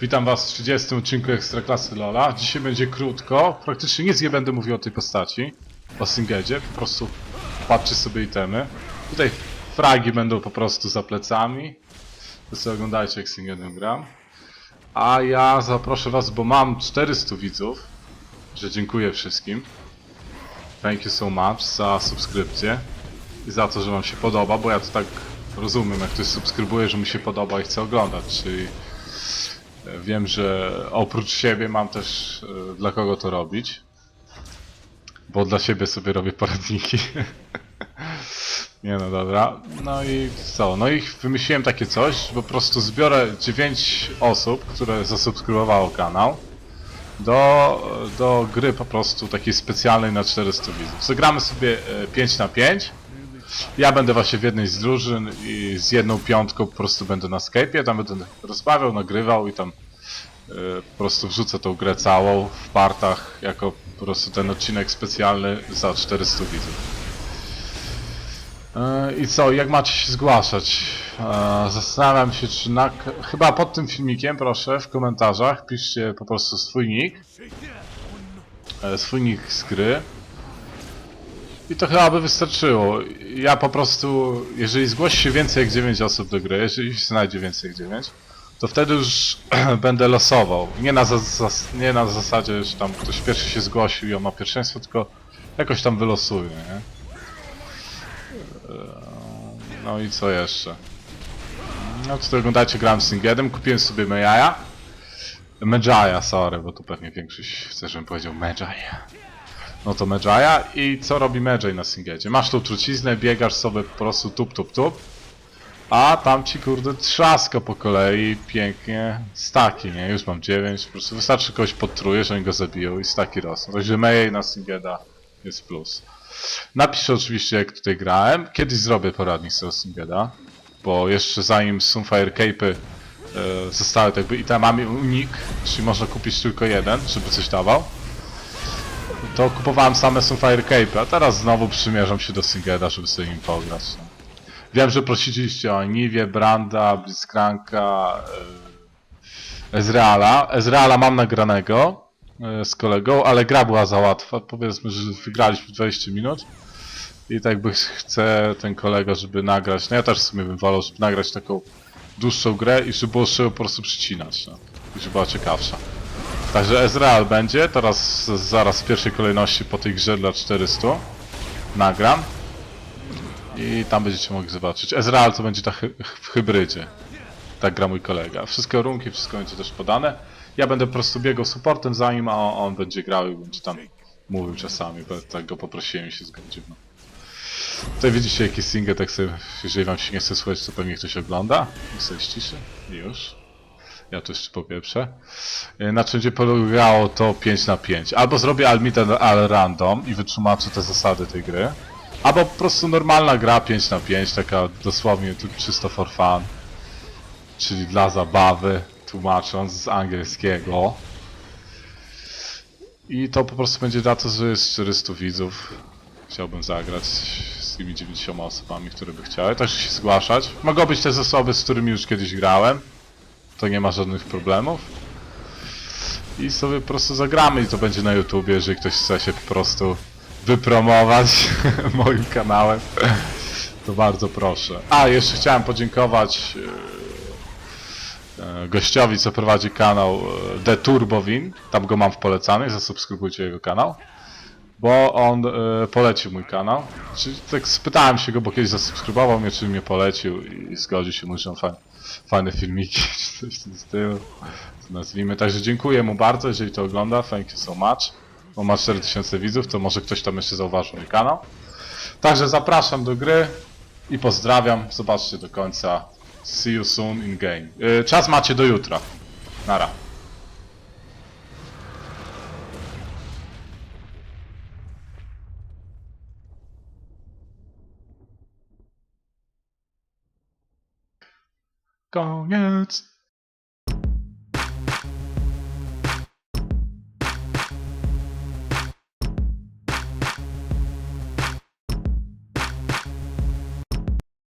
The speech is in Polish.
Witam Was w 30 odcinku Ekstraklasy Lola. Dzisiaj będzie krótko. Praktycznie nic nie będę mówił o tej postaci. O Singedzie. Po prostu patrzcie sobie itemy. Tutaj fragi będą po prostu za plecami. To sobie oglądajcie jak Singedem gram. A ja zaproszę Was, bo mam 400 widzów. Że dziękuję wszystkim. Thank you so much za subskrypcję. I za to, że Wam się podoba, bo ja to tak rozumiem, jak ktoś subskrybuje, że mu się podoba i chce oglądać, czyli e, wiem, że oprócz siebie mam też e, dla kogo to robić, bo dla siebie sobie robię poradniki. Nie no dobra, no i co, no i wymyśliłem takie coś, po prostu zbiorę 9 osób, które zasubskrybowało kanał do, do gry po prostu takiej specjalnej na 400 widzów. Zagramy sobie e, 5 na 5 ja będę właśnie w jednej z drużyn i z jedną piątką po prostu będę na Skype'ie, tam będę rozmawiał, nagrywał i tam e, po prostu wrzucę tą grę całą w partach jako po prostu ten odcinek specjalny za 400 widzów. E, I co, jak macie się zgłaszać? E, Zastanawiam się, czy na... Chyba pod tym filmikiem, proszę, w komentarzach piszcie po prostu swój nick. Swój nick z gry. I to chyba by wystarczyło. Ja po prostu, jeżeli zgłosi się więcej jak 9 osób do gry, jeżeli się znajdzie więcej jak 9, to wtedy już będę losował. Nie na, zas- nie na zasadzie, że tam ktoś pierwszy się zgłosił i on ma pierwszeństwo, tylko jakoś tam wylosuję, nie? Eee, No i co jeszcze? No tutaj oglądajcie, grałem z Singedem, kupiłem sobie Mejaja. Medjaya, sorry, bo tu pewnie większość chce, żebym powiedział Medjaya. No to Medjaya i co robi Medjay na Singedzie? Masz tą truciznę, biegasz sobie po prostu tup tup tup, a tam ci kurde trzaska po kolei, pięknie, staki, nie? Już mam 9, po prostu wystarczy kogoś podtrujesz, oni go zabiją i staki rosną. Także Mejej na Singeda jest plus. Napiszę oczywiście jak tutaj grałem, kiedyś zrobię poradnik z Singeda, bo jeszcze zanim Sunfire Cape'y e, zostały tak jakby itemami unik, czyli można kupić tylko jeden, żeby coś dawał to kupowałem same Sunfire Cape, a teraz znowu przymierzam się do Singeda, żeby sobie nim pograć. No. Wiem, że prosiliście o Niwie, Branda, Blitzcranka, e, Ezreala. Ezreala mam nagranego e, z kolegą, ale gra była za łatwa. Powiedzmy, że wygraliśmy 20 minut. I tak by chce ten kolega, żeby nagrać. No ja też sobie bym wolał, żeby nagrać taką dłuższą grę i żeby było się po prostu przycinać. No. I żeby była ciekawsza. Także Ezreal będzie, teraz zaraz w pierwszej kolejności po tej grze dla 400 nagram i tam będziecie mogli zobaczyć. Ezreal to będzie ta hy w hybrydzie, tak gra mój kolega. Wszystkie warunki, wszystko będzie też podane. Ja będę po prostu biegał supportem za nim, a on, będzie grał i będzie tam mówił czasami, bo tak go poprosiłem i się zgodził. No. Tutaj widzicie jaki single, tak sobie, jeżeli wam się nie chce słuchać, to pewnie ktoś ogląda. I sobie ściszy. Już. Ja to jeszcze popieprzę. E, Na czym będzie polegało to 5 na 5. Albo zrobię Almita al random i wytłumaczę te zasady tej gry. Albo po prostu normalna gra 5 na 5, taka dosłownie czysto for fun. Czyli dla zabawy, tłumacząc z angielskiego. I to po prostu będzie na to, że jest 400 widzów. Chciałbym zagrać z tymi 90 osobami, które by chciały. Także się zgłaszać. Mogą być też osoby, z którymi już kiedyś grałem to nie ma żadnych problemów. I sobie po prostu zagramy i to będzie na YouTubie, jeżeli ktoś chce się po prostu wypromować moim kanałem, to bardzo proszę. A, jeszcze chciałem podziękować e, e, gościowi, co prowadzi kanał e, The Turbowin, tam go mam w polecanych, zasubskrybujcie jego kanał. Bo on e, polecił mój kanał. Czyli tak spytałem się go, bo kiedyś zasubskrybował mnie, czy mnie polecił i zgodził się, mówi, że on fajne filmiki, czy coś w tym stylu, to nazwijmy. Także dziękuję mu bardzo, jeżeli to ogląda, thank you so much. Bo ma 4000 widzów, to może ktoś tam jeszcze zauważył mój kanał. Także zapraszam do gry i pozdrawiam, zobaczcie do końca. See you soon in game. Yy, czas macie do jutra. Nara. Song Outs.